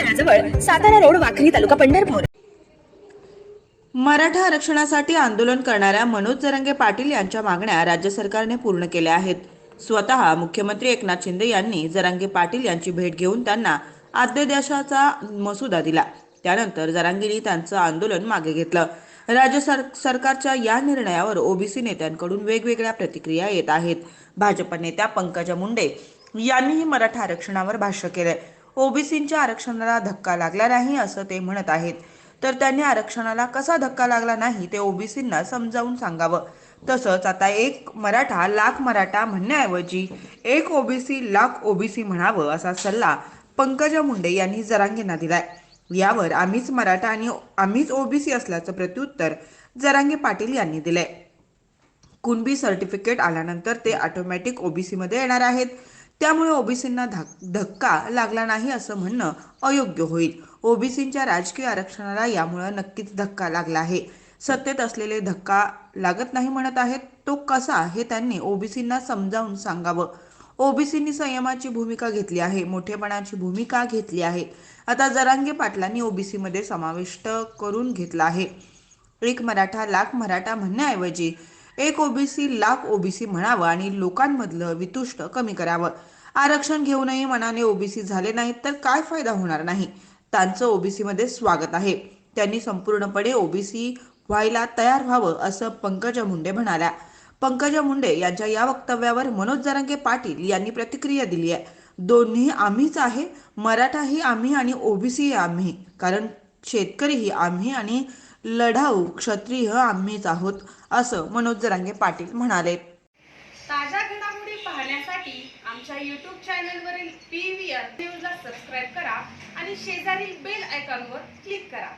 तळाजवळ Satara road Wakhari taluka Pandharpur. Maratha आरक्षणासाठी आंदोलन करणाऱ्या मनोज जरंगे पाटील यांच्या मागण्या राज्य सरकारने पूर्ण केल्या आहेत. स्वतः मुख्यमंत्री एकनाथ शिंदे यांनी जरांगे पाटील यांची भेट घेऊन त्यांना अध्यादेशाचा मसुदा दिला. त्यानंतर जरांगीनी त्यांचं आंदोलन मागे घेतलं. राज्य सर सरकारच्या या निर्णयावर ओबीसी नेत्यांकडून वेगवेगळ्या प्रतिक्रिया येत आहेत. भाजप नेत्या पंकजा मुंडे यांनीही मराठा आरक्षणावर भाष्य केलंय. ओबीसींच्या आरक्षणाला धक्का लागला नाही असं ते म्हणत आहेत. तर त्यांनी आरक्षणाला कसा धक्का लागला नाही ते ओबीसींना समजावून सांगावं. तसंच आता एक मराठा लाख मराठा म्हणण्याऐवजी एक ओबीसी लाख ओबीसी म्हणावं असा सल्ला पंकजा मुंडे यांनी जरांगेंना दिलाय. यावर आम्हीच मराठा आणि आम्हीच ओबीसी असल्याचं प्रत्युत्तर जरांगे पाटील यांनी दिलंय. कुणबी सर्टिफिकेट आल्यानंतर ते ऑटोमॅटिक ओबीसीमध्ये येणार आहेत. त्यामुळे ओबीसींना धक्का लागला नाही असं म्हणणं अयोग्य होईल. ओबीसींच्या राजकीय आरक्षणाला यामुळे नक्कीच धक्का लागला आहे. सत्तेत असलेले धक्का लागत नाही म्हणत आहेत तो कसा हे त्यांनी ओबीसींना समजावून सांगावं. ओबीसींनी संयमाची भूमिका घेतली आहे मोठेपणाची भूमिका घेतली आहे. आता जरांगे पाटलांनी ओबीसीमध्ये समाविष्ट करून घेतला आहे. एक मराठा लाख मराठा म्हणण्याऐवजी एक ओबीसी लाख ओबीसी म्हणावं आणि लोकांमधलं वितुष्ट कमी करावं. आरक्षण घेऊनही मनाने ओबीसी झाले नाहीत तर काय फायदा होणार नाही? त्यांचं ओबीसीमध्ये स्वागत आहे. त्यांनी संपूर्णपणे ओबीसी व्हायला तयार व्हावं असं पंकजा मुंडे म्हणाल्या. पंकजा मुंडे यांच्या या वक्तव्यावर मनोज जरांगे पाटील यांनी प्रतिक्रिया दिली आहे. दोन्ही आम्हीच आहे मराठाही आम्ही आणि ओबीसी आम्ही. कारण शेतकरीही आम्ही आणि लढाऊ क्षत्रिय आम्हीच आहोत असं मनोज जरांगे पाटील म्हणाले. ताज्या घडामोडी पाहण्यासाठी आमच्या यूट्यूब चॅनलवरील पी व्ही आर न्यूजला सबस्क्राईब करा आणि शेजारील बेल आयकॉनवर क्लिक करा.